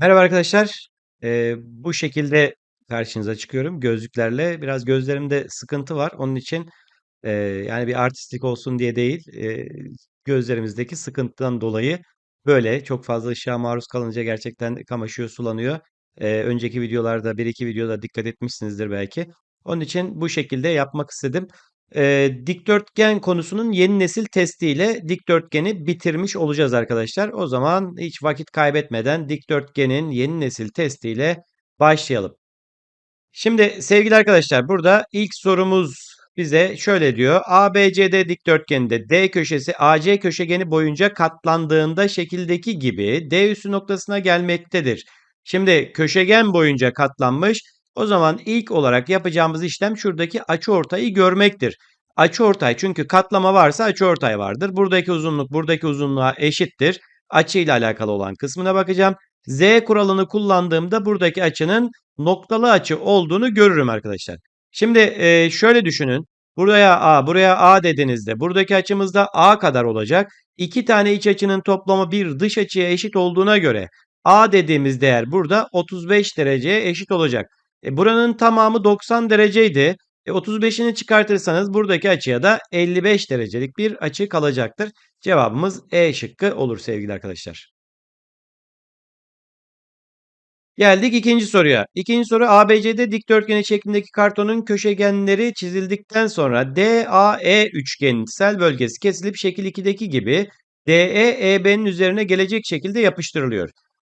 Merhaba arkadaşlar. Eee, bu şekilde karşınıza çıkıyorum gözlüklerle. Biraz gözlerimde sıkıntı var. Onun için eee, yani bir artistlik olsun diye değil, eee, gözlerimizdeki sıkıntıdan dolayı böyle çok fazla ışığa maruz kalınca gerçekten kamaşıyor, sulanıyor. Eee, önceki videolarda, bir iki videoda dikkat etmişsinizdir belki. Onun için bu şekilde yapmak istedim. Eee, dikdörtgen konusunun yeni nesil testiyle dikdörtgeni bitirmiş olacağız arkadaşlar. O zaman hiç vakit kaybetmeden dikdörtgenin yeni nesil testiyle başlayalım. Şimdi sevgili arkadaşlar burada ilk sorumuz bize şöyle diyor. ABCD dikdörtgeninde D köşesi AC köşegeni boyunca katlandığında şekildeki gibi D üssü noktasına gelmektedir. Şimdi köşegen boyunca katlanmış. O zaman ilk olarak yapacağımız işlem şuradaki açıortayı görmektir. Açıortay çünkü katlama varsa açıortay vardır. Buradaki uzunluk buradaki uzunluğa eşittir. Açı ile alakalı olan kısmına bakacağım. Z kuralını kullandığımda buradaki açının noktalı açı olduğunu görürüm arkadaşlar. Şimdi e, şöyle düşünün. Buraya A, buraya A dediğinizde buradaki açımız da A kadar olacak. İki tane iç açının toplamı bir dış açıya eşit olduğuna göre A dediğimiz değer burada 35 dereceye eşit olacak. E, buranın tamamı 90 dereceydi. E, 35'ini çıkartırsanız buradaki açıya da 55 derecelik bir açı kalacaktır. Cevabımız E şıkkı olur sevgili arkadaşlar. Geldik ikinci soruya. İkinci soru ABCD dikdörtgeni şeklindeki kartonun köşegenleri çizildikten sonra DAE üçgensel bölgesi kesilip şekil 2'deki gibi DE EB'nin üzerine gelecek şekilde yapıştırılıyor.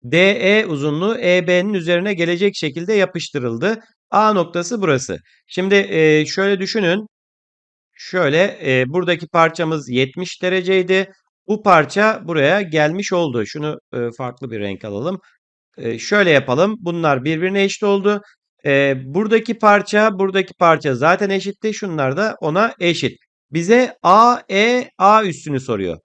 DE uzunluğu EB'nin üzerine gelecek şekilde yapıştırıldı. A noktası burası. Şimdi e, şöyle düşünün. Şöyle e, buradaki parçamız 70 dereceydi. Bu parça buraya gelmiş oldu. Şunu e, farklı bir renk alalım. E, şöyle yapalım. Bunlar birbirine eşit oldu. E, buradaki parça, buradaki parça zaten eşitti. Şunlar da ona eşit. Bize A, E, A üstünü soruyor.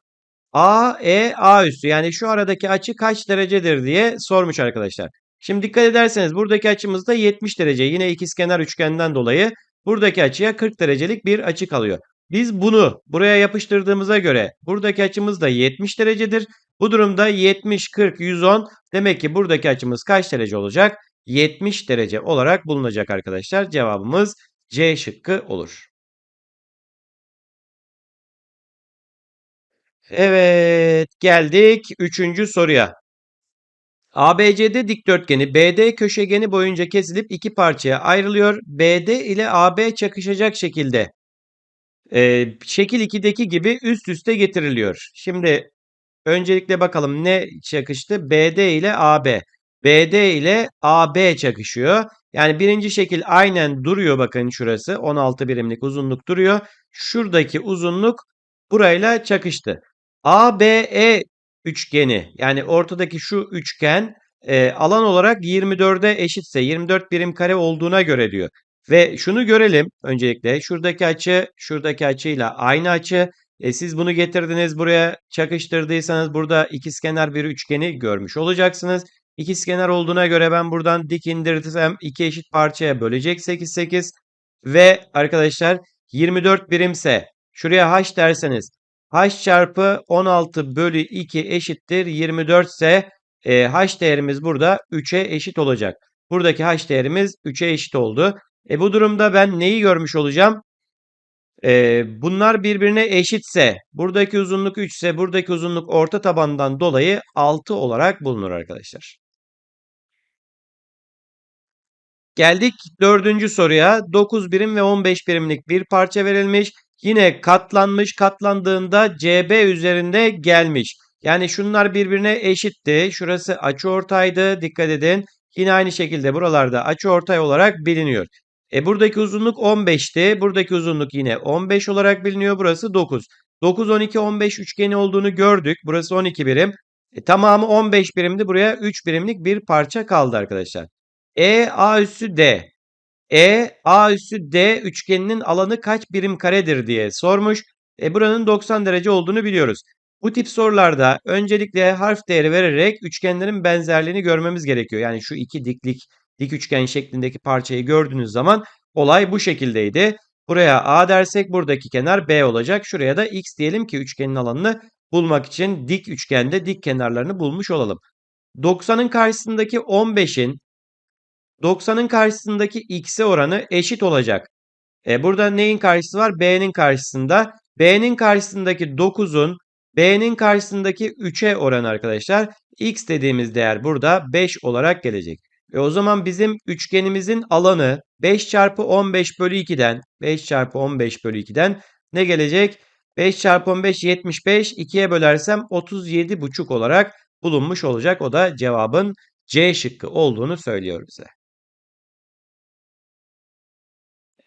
A, E, A üstü. Yani şu aradaki açı kaç derecedir diye sormuş arkadaşlar. Şimdi dikkat ederseniz buradaki açımız da 70 derece. Yine ikizkenar üçgenden dolayı buradaki açıya 40 derecelik bir açı kalıyor. Biz bunu buraya yapıştırdığımıza göre buradaki açımız da 70 derecedir. Bu durumda 70, 40, 110 demek ki buradaki açımız kaç derece olacak? 70 derece olarak bulunacak arkadaşlar. Cevabımız C şıkkı olur. Evet geldik 3. soruya. ABCD dikdörtgeni BD köşegeni boyunca kesilip iki parçaya ayrılıyor. BD ile AB çakışacak şekilde e, şekil 2'deki gibi üst üste getiriliyor. Şimdi öncelikle bakalım ne çakıştı? BD ile AB. BD ile AB çakışıyor. Yani birinci şekil aynen duruyor bakın şurası. 16 birimlik uzunluk duruyor. Şuradaki uzunluk burayla çakıştı. ABE üçgeni yani ortadaki şu üçgen e, alan olarak 24'e eşitse 24 birim kare olduğuna göre diyor. Ve şunu görelim öncelikle şuradaki açı şuradaki açıyla aynı açı. E, siz bunu getirdiniz buraya çakıştırdıysanız burada ikizkenar bir üçgeni görmüş olacaksınız. İkizkenar olduğuna göre ben buradan dik indirdiysem iki eşit parçaya bölecek 8 8 ve arkadaşlar 24 birimse şuraya h derseniz h çarpı 16 bölü 2 eşittir 24 ise e, h değerimiz burada 3'e eşit olacak. Buradaki h değerimiz 3'e eşit oldu. E, bu durumda ben neyi görmüş olacağım? E, bunlar birbirine eşitse buradaki uzunluk 3 ise buradaki uzunluk orta tabandan dolayı 6 olarak bulunur arkadaşlar. Geldik dördüncü soruya. 9 birim ve 15 birimlik bir parça verilmiş. Yine katlanmış. Katlandığında CB üzerinde gelmiş. Yani şunlar birbirine eşitti. Şurası açıortaydı. Dikkat edin. Yine aynı şekilde buralarda açıortay olarak biliniyor. E buradaki uzunluk 15'ti. Buradaki uzunluk yine 15 olarak biliniyor. Burası 9. 9, 12, 15 üçgeni olduğunu gördük. Burası 12 birim. E, tamamı 15 birimdi. Buraya 3 birimlik bir parça kaldı arkadaşlar. E A üssü D. E A üssü D üçgeninin alanı kaç birim karedir diye sormuş. E buranın 90 derece olduğunu biliyoruz. Bu tip sorularda öncelikle harf değeri vererek üçgenlerin benzerliğini görmemiz gerekiyor. Yani şu iki diklik dik üçgen şeklindeki parçayı gördüğünüz zaman olay bu şekildeydi. Buraya A dersek buradaki kenar B olacak. Şuraya da X diyelim ki üçgenin alanını bulmak için dik üçgende dik kenarlarını bulmuş olalım. 90'ın karşısındaki 15'in 90'ın karşısındaki x'e oranı eşit olacak. E, burada neyin karşısı var? B'nin karşısında. B'nin karşısındaki 9'un B'nin karşısındaki 3'e oranı arkadaşlar. X dediğimiz değer burada 5 olarak gelecek. E o zaman bizim üçgenimizin alanı 5 çarpı 15 bölü 2'den 5 çarpı 15 bölü 2'den ne gelecek? 5 çarpı 15 75 2'ye bölersem 37,5 olarak bulunmuş olacak. O da cevabın C şıkkı olduğunu söylüyor bize.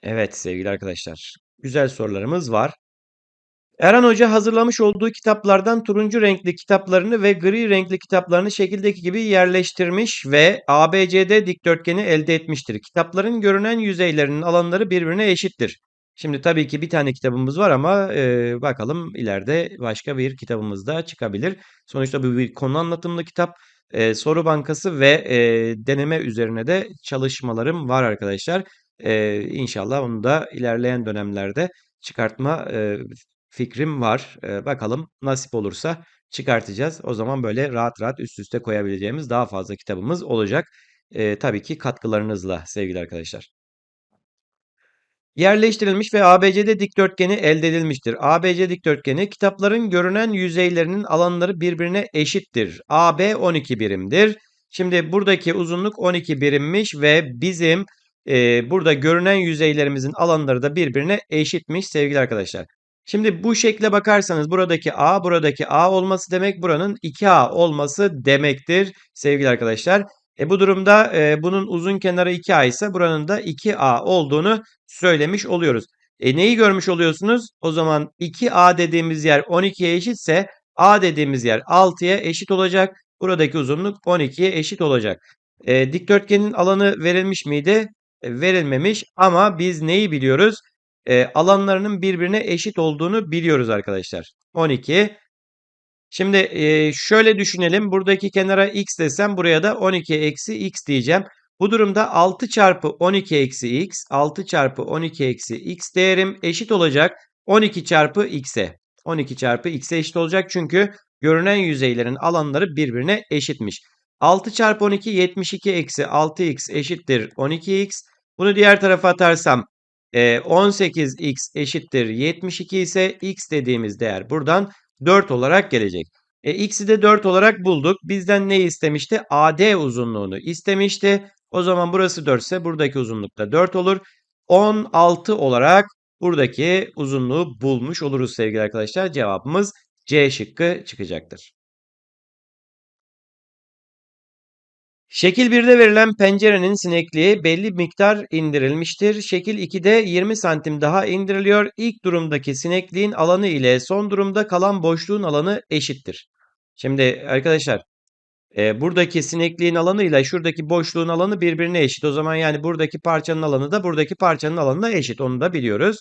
Evet sevgili arkadaşlar. Güzel sorularımız var. Eren Hoca hazırlamış olduğu kitaplardan turuncu renkli kitaplarını ve gri renkli kitaplarını şekildeki gibi yerleştirmiş ve ABCD dikdörtgeni elde etmiştir. Kitapların görünen yüzeylerinin alanları birbirine eşittir. Şimdi tabii ki bir tane kitabımız var ama e, bakalım ileride başka bir kitabımız da çıkabilir. Sonuçta bu bir konu anlatımlı kitap. E, soru bankası ve e, deneme üzerine de çalışmalarım var arkadaşlar. E, inşallah onu da ilerleyen dönemlerde çıkartma e, fikrim var. E, bakalım nasip olursa çıkartacağız. O zaman böyle rahat rahat üst üste koyabileceğimiz daha fazla kitabımız olacak. E, tabii ki katkılarınızla sevgili arkadaşlar. Yerleştirilmiş ve ABCD dikdörtgeni elde edilmiştir. ABC dikdörtgeni kitapların görünen yüzeylerinin alanları birbirine eşittir. AB 12 birimdir. Şimdi buradaki uzunluk 12 birimmiş ve bizim e, burada görünen yüzeylerimizin alanları da birbirine eşitmiş sevgili arkadaşlar. Şimdi bu şekle bakarsanız buradaki A buradaki A olması demek buranın 2A olması demektir sevgili arkadaşlar. E bu durumda e, bunun uzun kenarı 2A ise buranın da 2A olduğunu söylemiş oluyoruz. E neyi görmüş oluyorsunuz? O zaman 2A dediğimiz yer 12'ye eşitse A dediğimiz yer 6'ya eşit olacak. Buradaki uzunluk 12'ye eşit olacak. E, dikdörtgenin alanı verilmiş miydi? E, verilmemiş ama biz neyi biliyoruz? E, alanlarının birbirine eşit olduğunu biliyoruz arkadaşlar. 12 Şimdi e, şöyle düşünelim. Buradaki kenara x desem buraya da 12 eksi x diyeceğim. Bu durumda 6 çarpı 12 eksi x, 6 çarpı 12 eksi x değerim eşit olacak 12 çarpı x'e. 12 çarpı x'e eşit olacak çünkü görünen yüzeylerin alanları birbirine eşitmiş. 6 çarpı 12 72 eksi 6x eşittir 12x. Bunu diğer tarafa atarsam 18x eşittir 72 ise x dediğimiz değer buradan 4 olarak gelecek. E, x'i de 4 olarak bulduk. Bizden ne istemişti? AD uzunluğunu istemişti. O zaman burası 4 ise buradaki uzunluk da 4 olur. 16 olarak buradaki uzunluğu bulmuş oluruz sevgili arkadaşlar. Cevabımız C şıkkı çıkacaktır. Şekil 1'de verilen pencerenin sinekliği belli miktar indirilmiştir. Şekil 2'de 20 santim daha indiriliyor. İlk durumdaki sinekliğin alanı ile son durumda kalan boşluğun alanı eşittir. Şimdi arkadaşlar e, buradaki sinekliğin alanı ile şuradaki boşluğun alanı birbirine eşit. O zaman yani buradaki parçanın alanı da buradaki parçanın alanına eşit. Onu da biliyoruz.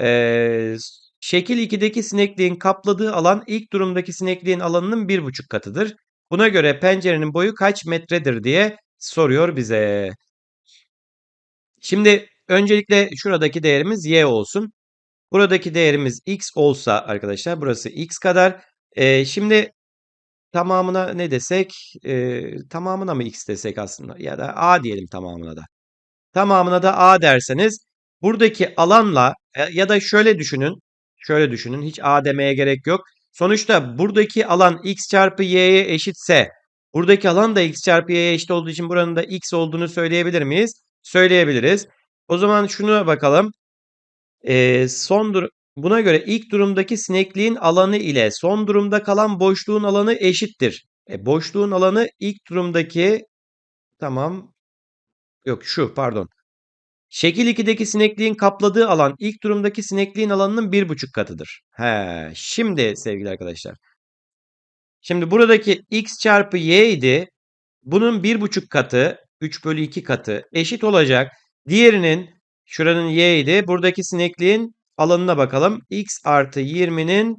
E, şekil 2'deki sinekliğin kapladığı alan ilk durumdaki sinekliğin alanının 1,5 katıdır. Buna göre pencerenin boyu kaç metredir diye soruyor bize. Şimdi öncelikle şuradaki değerimiz y olsun. Buradaki değerimiz x olsa arkadaşlar burası x kadar. Ee, şimdi tamamına ne desek? E, tamamına mı x desek aslında? Ya da a diyelim tamamına da. Tamamına da a derseniz buradaki alanla e, ya da şöyle düşünün. Şöyle düşünün. Hiç a demeye gerek yok. Sonuçta buradaki alan x çarpı y'ye eşitse buradaki alan da x çarpı y'ye eşit olduğu için buranın da x olduğunu söyleyebilir miyiz? Söyleyebiliriz. O zaman şunu bakalım. Ee, son dur buna göre ilk durumdaki sinekliğin alanı ile son durumda kalan boşluğun alanı eşittir. E, boşluğun alanı ilk durumdaki tamam yok şu pardon. Şekil 2'deki sinekliğin kapladığı alan ilk durumdaki sinekliğin alanının 1,5 katıdır. He, şimdi sevgili arkadaşlar. Şimdi buradaki x çarpı y idi. Bunun 1,5 katı 3 bölü 2 katı eşit olacak. Diğerinin şuranın y idi. Buradaki sinekliğin alanına bakalım. x artı 20'nin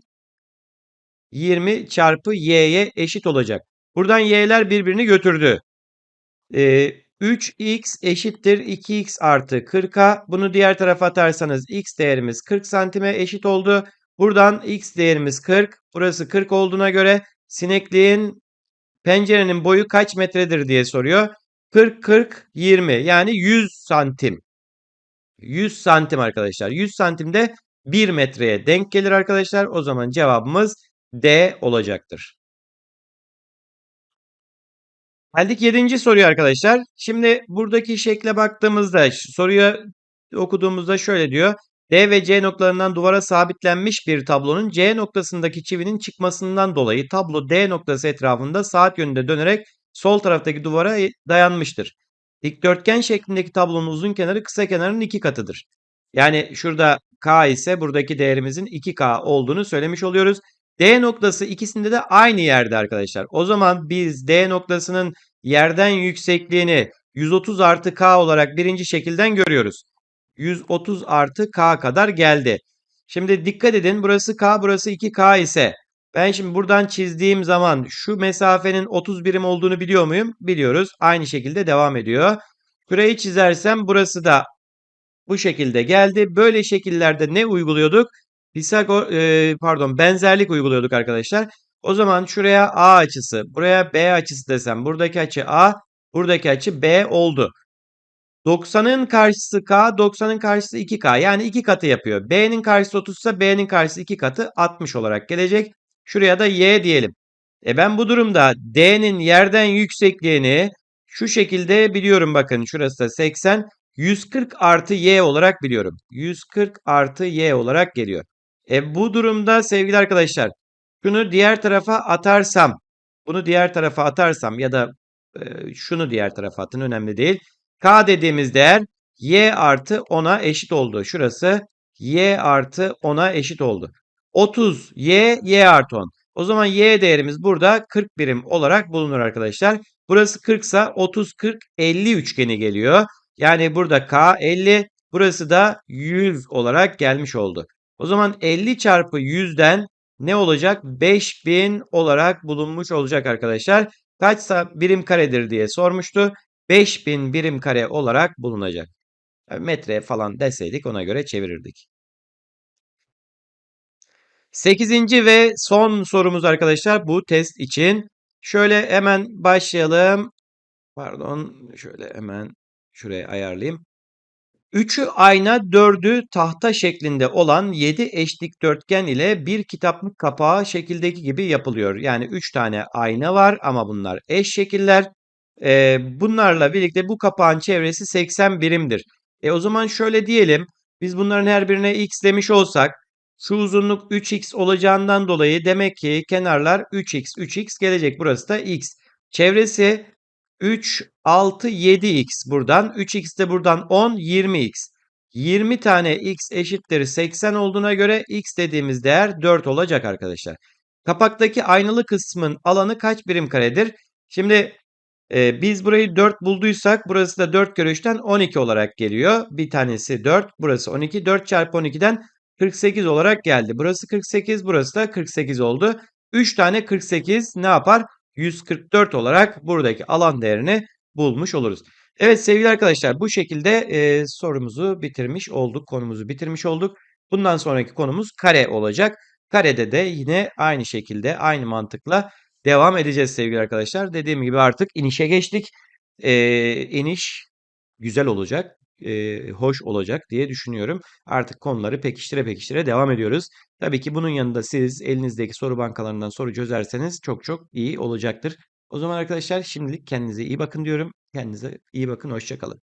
20 çarpı y'ye eşit olacak. Buradan y'ler birbirini götürdü. Ee, 3x eşittir 2x artı 40'a. Bunu diğer tarafa atarsanız x değerimiz 40 santime eşit oldu. Buradan x değerimiz 40. Burası 40 olduğuna göre sinekliğin Pencerenin boyu kaç metredir diye soruyor. 40 40 20 yani 100 santim. 100 santim arkadaşlar. 100 santim de 1 metreye denk gelir arkadaşlar. O zaman cevabımız D olacaktır. Geldik 7. soruya arkadaşlar. Şimdi buradaki şekle baktığımızda soruyu okuduğumuzda şöyle diyor. D ve C noktalarından duvara sabitlenmiş bir tablonun C noktasındaki çivinin çıkmasından dolayı tablo D noktası etrafında saat yönünde dönerek sol taraftaki duvara dayanmıştır. Dikdörtgen şeklindeki tablonun uzun kenarı kısa kenarının iki katıdır. Yani şurada K ise buradaki değerimizin 2K olduğunu söylemiş oluyoruz. D noktası ikisinde de aynı yerde arkadaşlar. O zaman biz D noktasının yerden yüksekliğini 130 artı K olarak birinci şekilden görüyoruz. 130 artı K kadar geldi. Şimdi dikkat edin burası K burası 2K ise ben şimdi buradan çizdiğim zaman şu mesafenin 30 birim olduğunu biliyor muyum? Biliyoruz. Aynı şekilde devam ediyor. Şurayı çizersem burası da bu şekilde geldi. Böyle şekillerde ne uyguluyorduk? Pisagor e, pardon benzerlik uyguluyorduk arkadaşlar. O zaman şuraya A açısı, buraya B açısı desem buradaki açı A, buradaki açı B oldu. 90'ın karşısı K, 90'ın karşısı 2K. Yani 2 katı yapıyor. B'nin karşısı 30 ise B'nin karşısı 2 katı 60 olarak gelecek. Şuraya da Y diyelim. E ben bu durumda D'nin yerden yüksekliğini şu şekilde biliyorum bakın. Şurası da 80. 140 artı Y olarak biliyorum. 140 artı Y olarak geliyor. E bu durumda sevgili arkadaşlar şunu diğer tarafa atarsam bunu diğer tarafa atarsam ya da e, şunu diğer tarafa atın önemli değil. K dediğimiz değer y artı 10'a eşit oldu. Şurası y artı 10'a eşit oldu. 30 y y artı 10. O zaman y değerimiz burada 40 birim olarak bulunur arkadaşlar. Burası 40 ise 30 40 50 üçgeni geliyor. Yani burada k 50 burası da 100 olarak gelmiş oldu. O zaman 50 çarpı 100'den ne olacak? 5000 olarak bulunmuş olacak arkadaşlar. Kaç birim karedir diye sormuştu. 5000 birim kare olarak bulunacak. Yani metre falan deseydik ona göre çevirirdik. Sekizinci ve son sorumuz arkadaşlar bu test için. Şöyle hemen başlayalım. Pardon şöyle hemen şuraya ayarlayayım. Üçü ayna, dördü tahta şeklinde olan 7 eş dikdörtgen ile bir kitaplık kapağı şekildeki gibi yapılıyor. Yani 3 tane ayna var ama bunlar eş şekiller. Ee, bunlarla birlikte bu kapağın çevresi 80 birimdir. E o zaman şöyle diyelim. Biz bunların her birine x demiş olsak şu uzunluk 3x olacağından dolayı demek ki kenarlar 3x 3x gelecek. Burası da x. Çevresi 3, 6, 7x buradan. 3x de buradan 10, 20x. 20 tane x eşittir 80 olduğuna göre x dediğimiz değer 4 olacak arkadaşlar. Kapaktaki aynalı kısmın alanı kaç birim karedir? Şimdi e, biz burayı 4 bulduysak burası da 4 kere 3'ten 12 olarak geliyor. Bir tanesi 4, burası 12. 4 çarpı 12'den 48 olarak geldi. Burası 48, burası da 48 oldu. 3 tane 48 ne yapar? 144 olarak buradaki alan değerini bulmuş oluruz. Evet sevgili arkadaşlar bu şekilde e, sorumuzu bitirmiş olduk. Konumuzu bitirmiş olduk. Bundan sonraki konumuz kare olacak. Karede de yine aynı şekilde aynı mantıkla devam edeceğiz sevgili arkadaşlar. Dediğim gibi artık inişe geçtik. E, iniş güzel olacak e, hoş olacak diye düşünüyorum. Artık konuları pekiştire pekiştire devam ediyoruz. Tabii ki bunun yanında siz elinizdeki soru bankalarından soru çözerseniz çok çok iyi olacaktır. O zaman arkadaşlar şimdilik kendinize iyi bakın diyorum. Kendinize iyi bakın. Hoşçakalın.